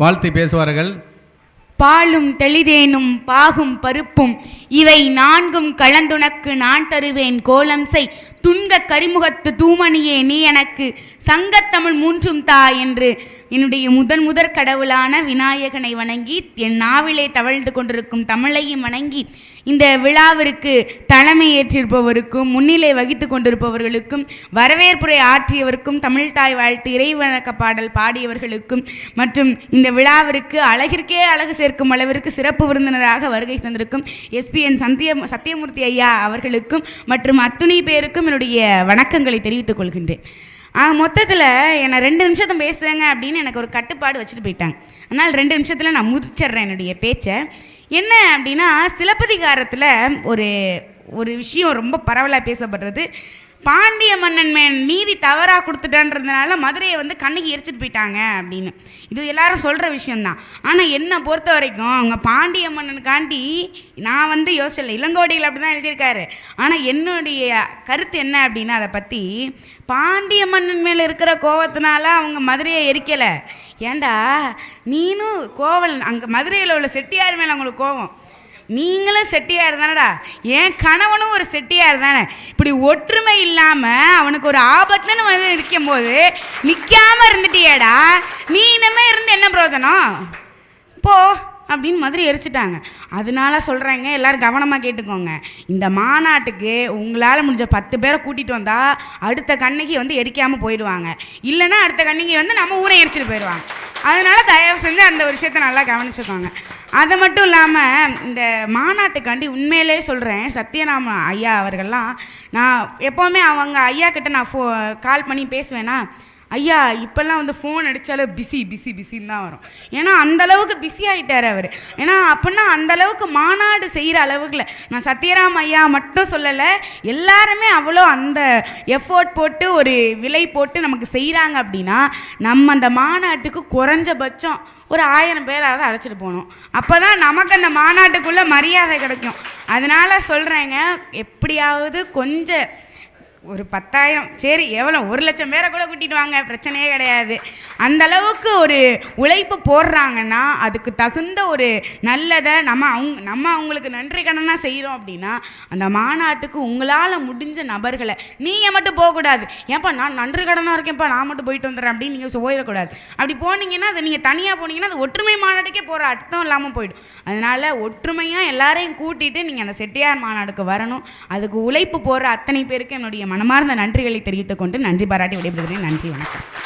வாழ்த்து பேசுவார்கள். பாலும் தெளிதேனும் பாகும் பருப்பும் இவை நான்கும் கலந்துனக்கு நான் தருவேன் கோலம் செய். துன்ப கரிமுகத்து தூமணியே நீ எனக்கு சங்கத்தமிழ் மூன்றும் தா என்று என்னுடைய முதன் முதற் கடவுளான விநாயகனை வணங்கி என் நாவிலே தவழ்ந்து கொண்டிருக்கும் தமிழையும் வணங்கி இந்த விழாவிற்கு தலைமை ஏற்றிருப்பவருக்கும் முன்னிலை வகித்து கொண்டிருப்பவர்களுக்கும் வரவேற்புரை ஆற்றியவருக்கும் தமிழ்தாய் வாழ்த்து இறைவணக்க பாடல் பாடியவர்களுக்கும் மற்றும் இந்த விழாவிற்கு அழகிற்கே அழகு சேர்க்கும் அளவிற்கு சிறப்பு விருந்தினராக வருகை தந்திருக்கும் எஸ்பிஎன் சந்திய சத்தியமூர்த்தி ஐயா அவர்களுக்கும் மற்றும் அத்துணை பேருக்கும் என்னுடைய வணக்கங்களை தெரிவித்துக் கொள்கின்றேன். மொத்தத்தில் என்னை ரெண்டு நிமிஷத்தை பேசுவேங்க அப்படின்னு எனக்கு ஒரு கட்டுப்பாடு வச்சுட்டு போயிட்டாங்க. அதனால் ரெண்டு நிமிஷத்தில் நான் முடிச்சிடுறேன் என்னுடைய பேச்சை. என்ன அப்படின்னா சிலப்பதிகாரத்தில் ஒரு ஒரு விஷயம் ரொம்ப பரவலாக பேசப்படுறது. பாண்டிய மன்னன் மேன் நீதி தவறாக கொடுத்துட்டான்றதுனால மதுரையை வந்து கண்ணுக்கு எரிச்சிட்டு போயிட்டாங்க அப்படின்னு. இது எல்லாரும் சொல்கிற விஷயந்தான் ஆனால் என்னை பொறுத்த வரைக்கும் அவங்க பாண்டிய மன்னனுக்காண்டி நான் வந்து யோசிச்சல இளங்கோடிகள் அப்படி தான் எழுதியிருக்காரு. ஆனால் என்னுடைய கருத்து என்ன அப்படின்னா அதை பற்றி பாண்டிய மன்னன் மேலே இருக்கிற கோவத்தினால அவங்க மதுரையை எரிக்கலை. ஏண்டா? நீனும் கோவல் அங்கே மதுரையில் உள்ள செட்டியார் மேலே அவங்களுக்கு கோவம். நீங்களும் செட்டியார் தானடா என் கணவனும் ஒரு செட்டியார் தானே இப்படி ஒற்றுமை இல்லாமல் அவனுக்கு ஒரு ஆபத்துன்னு வந்து நிற்கும் போது நிற்காமல் இருந்துட்டியேடா. நீ இனிமே இருந்து என்ன பிரயோஜனம்? போ அப்படின்னு மாதிரி எரிச்சிட்டாங்க. அதனால சொல்கிறேங்க எல்லோரும் கவனமாக கேட்டுக்கோங்க. இந்த மாநாட்டுக்கு உங்களால் முடிஞ்ச பத்து பேரை கூட்டிகிட்டு வந்தால் அடுத்த கண்ணகி வந்து எரிக்காமல் போயிடுவாங்க. இல்லைன்னா அடுத்த கண்ணகி வந்து நம்ம ஊரை எரிச்சிட்டு போயிடுவாங்க. அதனால் தயவு செஞ்சு அந்த ஒரு விஷயத்த நல்லா கவனிச்சுக்கோங்க. அது மட்டும் இல்லாமல் இந்த மாநாட்டுக்காண்டி உண்மையிலே சொல்கிறேன் சத்யநாம ஐயா அவர்கள்லாம் நான் எப்போவுமே அவங்க ஐயா கிட்ட நான் ஃபோ கால் பண்ணி பேசுவேன்னா ஐயா இப்போல்லாம் வந்து ஃபோன் அடித்தாலே பிஸி பிஸி பிஸின்னு தான் வரும். ஏன்னா அந்த அளவுக்கு பிஸி ஆகிட்டார் அவர். ஏன்னா அப்படின்னா அந்த அளவுக்கு மாநாடு செய்கிற அளவுக்குல. நான் சத்யராம் ஐயா மட்டும் சொல்லலை எல்லாருமே அவ்வளோ அந்த எஃபோர்ட் போட்டு ஒரு விலை போட்டு நமக்கு செய்கிறாங்க அப்படின்னா நம்ம அந்த மாநாட்டுக்கு குறைஞ்சபட்சம் ஒரு ஆயிரம் பேராவது அழைச்சிட்டு போகணும். அப்போ தான் நமக்கு அந்த மாநாட்டுக்குள்ளே மரியாதை கிடைக்கும். அதனால் சொல்கிறேங்க எப்படியாவது கொஞ்சம் ஒரு பத்தாயிரம். சரி எவ்வளோ? ஒரு லட்சம் பேரை கூட கூட்டிட்டு வாங்க பிரச்சனையே கிடையாது. அந்த அளவுக்கு ஒரு உழைப்பு போடுறாங்கன்னா அதுக்கு தகுந்த ஒரு நல்லதை நம்ம அவங்க நம்ம அவங்களுக்கு நன்றி கடனாக செய்கிறோம் அப்படின்னா அந்த மாநாட்டுக்கு உங்களால் முடிஞ்ச நபர்களை நீங்கள் மட்டும் போகக்கூடாது. ஏன்ப்பா நான் நன்றி கடனாக இருக்கேன்ப்பா நான் மட்டும் போயிட்டு வந்துடுறேன் அப்படின்னு நீங்கள் போயிடக்கூடாது அப்படி போனீங்கன்னா அது நீங்கள் தனியாக போனீங்கன்னா அது ஒற்றுமை மாநாட்டுக்கே போகிற அர்த்தம் இல்லாமல் போயிடும். அதனால் ஒற்றுமையாக எல்லாரையும் கூட்டிகிட்டு நீங்கள் அந்த செட்டியார் மாநாடுக்கு வரணும். அதுக்கு உழைப்பு போடுற அத்தனை பேருக்கு என்னுடைய மனமார்ந்த நன்றிகளை தெரிவித்துக் கொண்டு நன்றி பாராட்டி விடைபெறுகிறேன். நன்றி வணக்கம்.